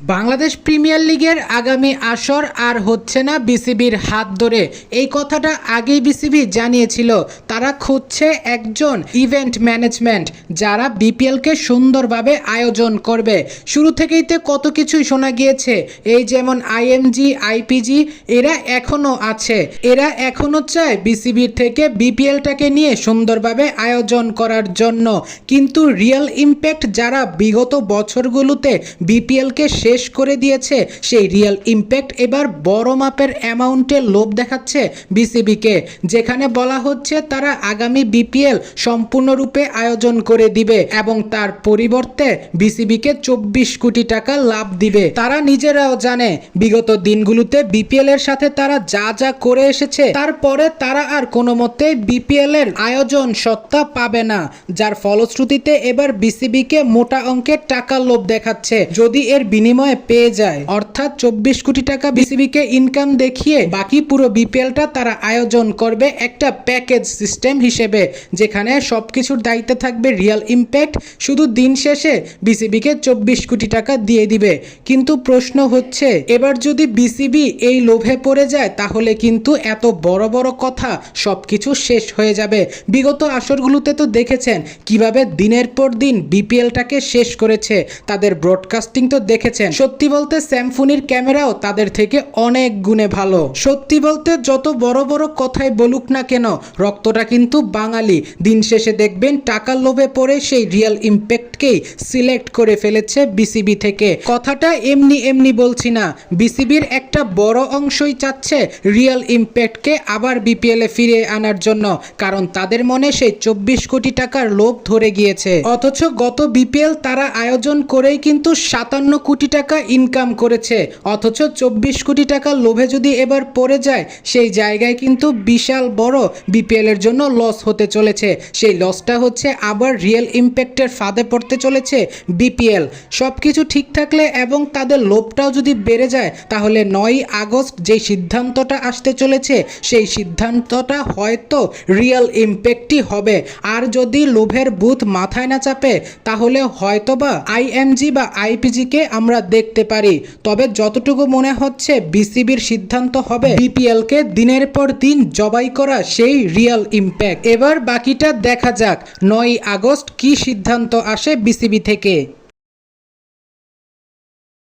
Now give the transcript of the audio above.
Bangladesh premier লিগের আগামী আসর আর হচ্ছে না বিসিবির হাত ধরে। এই কথাটা আগেই বিসিবি জানিয়েছিল। তারা খুঁজছে একজন ইভেন্ট ম্যানেজমেন্ট যারা বিপিএলকে সুন্দরভাবে আয়োজন করবে। শুরু থেকেই তো কত কিছুই শোনা গিয়েছে। এই যেমন আইএমজি, আইপিজি, এরা এখনও আছে। এরা এখনও চায় বিসিবির থেকে বিপিএলটাকে নিয়ে সুন্দরভাবে আয়োজন করার জন্য। কিন্তু রিয়েল ইম্প্যাক্ট যারা বিগত বছরগুলোতে বিপিএলকে শেষ করে দিয়েছে। সেই রিয়েল ইম্প্যাক্ট এবার বড় মাপের অ্যামাউন্টে লোভ দেখাচ্ছে বিসিবিকে, যেখানে বলা হচ্ছে তারা আগামী বিপিএল সম্পূর্ণরূপে আয়োজন করে দিবে এবং তার পরিবর্তে বিসিবিকে চব্বিশ কোটি টাকা লাভ দিবে। তারা নিজেরাও জানে, বিগত দিনগুলোতে বিপিএল এর সাথে তারা যা যা করে এসেছে, তারপরে তারা আর কোনো মতে বিপিএল এর আয়োজন সত্তা পাবে না, যার ফলশ্রুতিতে এবার বিসিবিকে মোটা অঙ্কের টাকা লোভ দেখাচ্ছে। যদি এর বিনিময়ে পেয়ে যায়। অর্থাৎ চব্বিশ কোটি টাকা বিসিবিকে ইনকাম দেখিয়ে বাকি পুরো বিপিএলটা তারা আয়োজন করবে একটা প্যাকেজ সিস্টেম হিসেবে, যেখানে সবকিছুর দায়িত্বে থাকবে রিয়েল ইম্প্যাক্ট শুধু দিন শেষে বিসিবিকে চব্বিশ কোটি টাকা দিয়ে দিবে। কিন্তু প্রশ্ন হচ্ছে, এবার যদি বিসিবি এই লোভে পড়ে যায়, তাহলে কিন্তু এত বড় বড় কথা সবকিছু শেষ হয়ে যাবে। বিগত আসরগুলোতে তো দেখেছেন, কীভাবে দিনের পর দিন বিপিএলটাকে শেষ করেছে। তাদের ব্রডকাস্টিং তো দেখেছেন। সত্যি বলতে, স্যামফুনির ক্যামেরাও তাদের থেকে অনেক গুণে ভালো। সত্যি বলতে, যত বড় বড় কথাই বলুক না কেন, রক্তটা কিন্তু বাঙালি। দিন শেষে দেখবেন, টাকার লোভে পড়ে সেই রিয়েল ইম্প্যাক্টকেই সিলেক্ট করে ফেলেছে বিসিবি থেকে। কথাটা এমনি এমনি বলছি না, বিসিবির একটা বড় অংশই চাচ্ছে রিয়েল ইম্প্যাক্টকে আবার বিপিএলে ফিরে আনার জন্য, কারণ তাদের মনে সেই চব্বিশ কোটি টাকার লোভ ধরে গিয়েছে। অথচ গত বিপিএল তারা আয়োজন করেই কিন্তু সাতান্ন কোটি টাকা ইনকাম করেছে, অথচ চব্বিশ কোটি টাকা লোভে যদি এবার পড়ে যায়, সেই জায়গায় কিন্তু বিশাল বড় বিপিএল এর জন্য লস হতে চলেছে। সেই লসটা হচ্ছে আবার রিয়েল ইম্প্যাক্টের ফাঁদে পড়তে চলেছে বিপিএল সব কিছু ঠিক থাকলে এবং তাদের লোভটাও যদি বেড়ে যায়, তাহলে নয় আগস্ট যেই সিদ্ধান্তটা আসতে চলেছে, সেই সিদ্ধান্তটা হয়তো রিয়েল ইম্প্যাক্টই হবে। আর যদি লোভের বুথ মাথায় না চাপে, তাহলে হয়তোবা আইএমজি বা আইপিজিকে আমরা দেখতে পারি। তবে যতটুকু মনে হচ্ছে, বিসিবির সিদ্ধান্ত হবে। বিপিএলকে দিনের পর দিন জবাই করা সেই রিয়াল ইম্প্যাক্ট এবার বাকিটা দেখা যাক নয় আগস্ট কি সিদ্ধান্ত আসে বিসিবি থেকে।